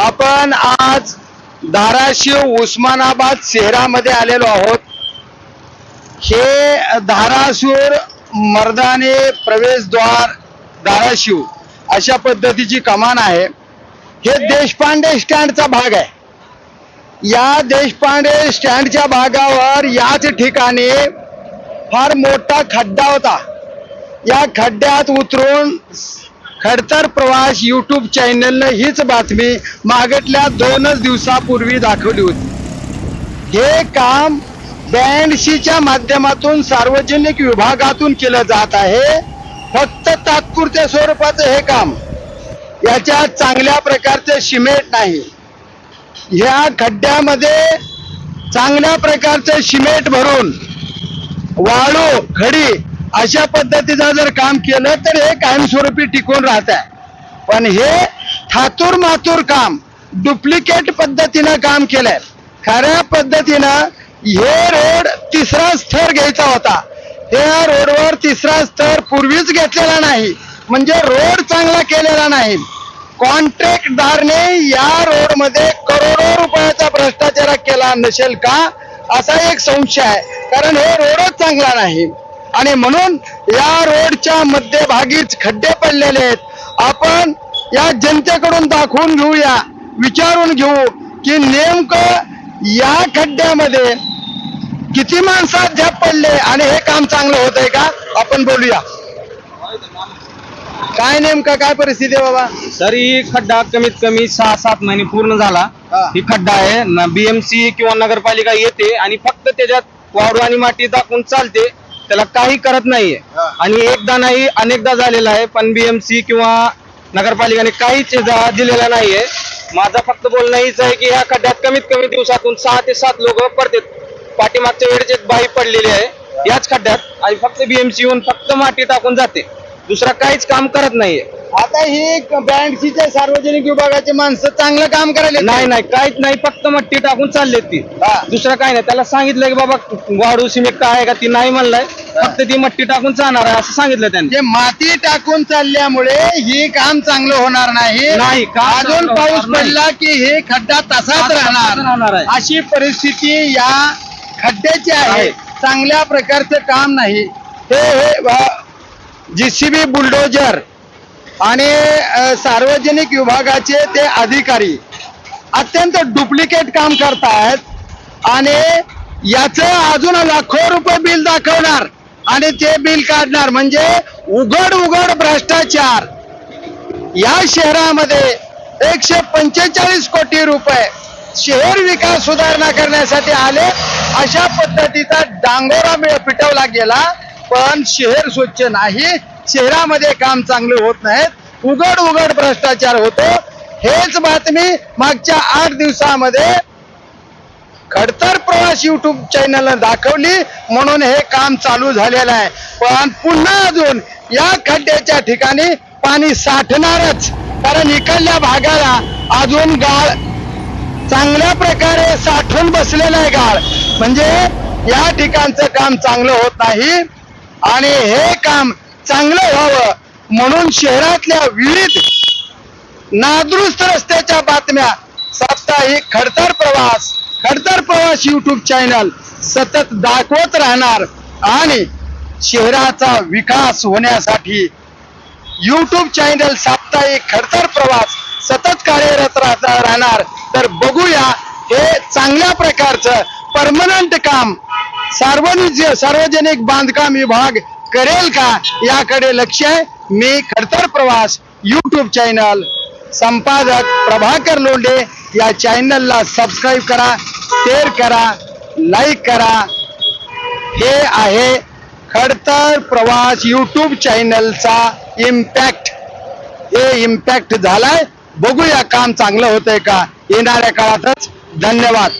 आपण आज धाराशिव उस्मानाबाद शहरामध्ये आलेलो आहोत. हे धाराशिव मर्दाने प्रवेशद्वार धाराशिव अशा पद्धतीची कमान आहे. हे देशपांडे स्टँडचा भाग आहे. या देशपांडे स्टँडच्या भागावर याच ठिकाणी फार मोठा खड्डा होता. या खड्ड्यात उतरून खडतर प्रवास युट्यूब चॅनलनं हीच बातमी मागटल्या दोनच दिवसापूर्वी दाखवली होती. हे काम ब्याऐंशीच्या माध्यमातून सार्वजनिक विभागातून केलं जात आहे. फक्त तात्पुरत्या स्वरूपाचं हे काम. याच्या चांगल्या प्रकारचे सिमेंट नाही. ह्या खड्ड्यामध्ये चांगल्या प्रकारचे सिमेंट भरून वाळू खडी अशा पद्धतीचं जर काम केलं तर हे कायमस्वरूपी टिकून राहत आहे पण हे थातूर मातूर काम डुप्लिकेट पद्धतीनं काम केलंय. खऱ्या पद्धतीनं हे रोड तिसरा स्तर घ्यायचा होता. त्या रोडवर तिसरा स्तर पूर्वीच घेतलेला नाही. म्हणजे रोड चांगला केलेला नाही. कॉन्ट्रॅक्टदारने या रोडमध्ये करोडो रुपयाचा भ्रष्टाचार केला नसेल का? असा एक संशय आहे. कारण हे रोडच चांगला नाही. आणि म्हणून या रोडच्या मध्यभागीच खड्डे पडलेले आहेत. आपण या जनतेकडून दाखवून घेऊया विचारून घेऊ की नेमकं या खड्ड्यामध्ये किती माणसात झॅप पडले आणि हे काम चांगलं होत आहे का? आपण बोलूया. काय नेमकं काय परिस्थिती आहे बाबा? सर ही खड्डा कमीत कमी सहा सात महिने पूर्ण झाला. हा. ही खड्डा आहे. बीएमसी किंवा नगरपालिका येते आणि फक्त त्याच्यात वाळू आणि माती टाकून चालते. त्याला काही करत नाहीये. आणि एकदा नाही अनेकदा झालेला आहे पण बीएमसी किंवा नगरपालिकाने काहीच दिलेला नाहीये. माझं फक्त बोलणं हीच आहे की ह्या खड्ड्यात कमीत कमी दिवसातून सहा ते सात लोक पडतात. पाठीमागच्या वेळेस एक बाई पडलेली आहे याच खड्ड्यात. आणि फक्त बीएमसी येऊन फक्त माती टाकून जाते. दुसरा काहीच काम करत नाहीये. आता ही ब्याऐंशीच्या सार्वजनिक विभागाची माणसं चांगलं काम करायला नाही नाही काहीच नाही फक्त मट्टी टाकून चालले ती. दुसरं काय नाही. त्याला सांगितलं की बाबा वाढू सिमेंट आहे का ती नाही म्हणलंय. फक्त ती मट्टी टाकून जाणार आहे असं सांगितलं त्यांनी जे माती टाकून चालल्यामुळे ही काम चांगलं होणार नाही नाही, काम अजून चांगलं पाऊस होणार. पडला की हे खड्डा तसाच तसाच राहणार राहणार आहे. अशी परिस्थिती या खड्ड्याची आहे आहे. चांगल्या प्रकारचं काम नाही हे हे जीसीबी बुलडोजर आणि अ, सार्वजनिक विभागाचे ते अधिकारी अत्यंत डुप्लिकेट काम करतायत आणि याच अजून लाखो रुपये बिल दाखवणार आणि ते बिल काढणार. म्हणजे उघड उघड भ्रष्टाचार. या शहरामध्ये एकशे पंचेचाळीस कोटी रुपये शहर विकास सुधारणा करण्यासाठी आले. अशा पद्धतीचा डांगोरा मिळ पिटवला गेला. पण शहर स्वच्छ नाही. शहरामध्ये काम चांगले होत नाहीत. उघड उघड भ्रष्टाचार होतो. हेच बातमी मागच्या आठ दिवसामध्ये खडतर प्रवास युट्यूब चॅनल दाखवली म्हणून हे काम चालू झालेलं आहे. पण पुन्हा अजून या खड्ड्याच्या ठिकाणी पाणी साठणारच. कारण इकडल्या भागाला अजून गाळ चांगल्या प्रकारे साठून बसलेलं आहे गाळ. म्हणजे या ठिकाणचं काम चांगलं होत नाही आणि हे काम चांगलं व्हावं म्हणून शहरातल्या विविध नादुरुस्त रस्त्याच्या बातम्या. साप्ताहिक खडतर प्रवास. खडतर प्रवास युट्यूब चॅनल सतत दाखवत राहणार आणि शहराचा विकास होण्यासाठी युट्यूब चॅनल साप्ताहिक खडतर प्रवास सतत कार्यरत राहता- राहणार. तर बघूया हे चांगल्या प्रकारचं परमनंट काम सार्वजनिक सार्वजनिक बांधकाम विभाग करेल का याकडे लक्ष आहे. मी खडतर प्रवास युट्यूब चॅनल संपादक प्रभाकर लोंढे या चॅनलला सबस्क्राईब करा. शेअर करा लाईक करा. हे आहे खडतर प्रवास युट्यूब चॅनलचा इम्पॅक्ट हे इम्पॅक्ट झालाय. बघूया काम चांगलं होतंय का? येणाऱ्या काळातच. धन्यवाद.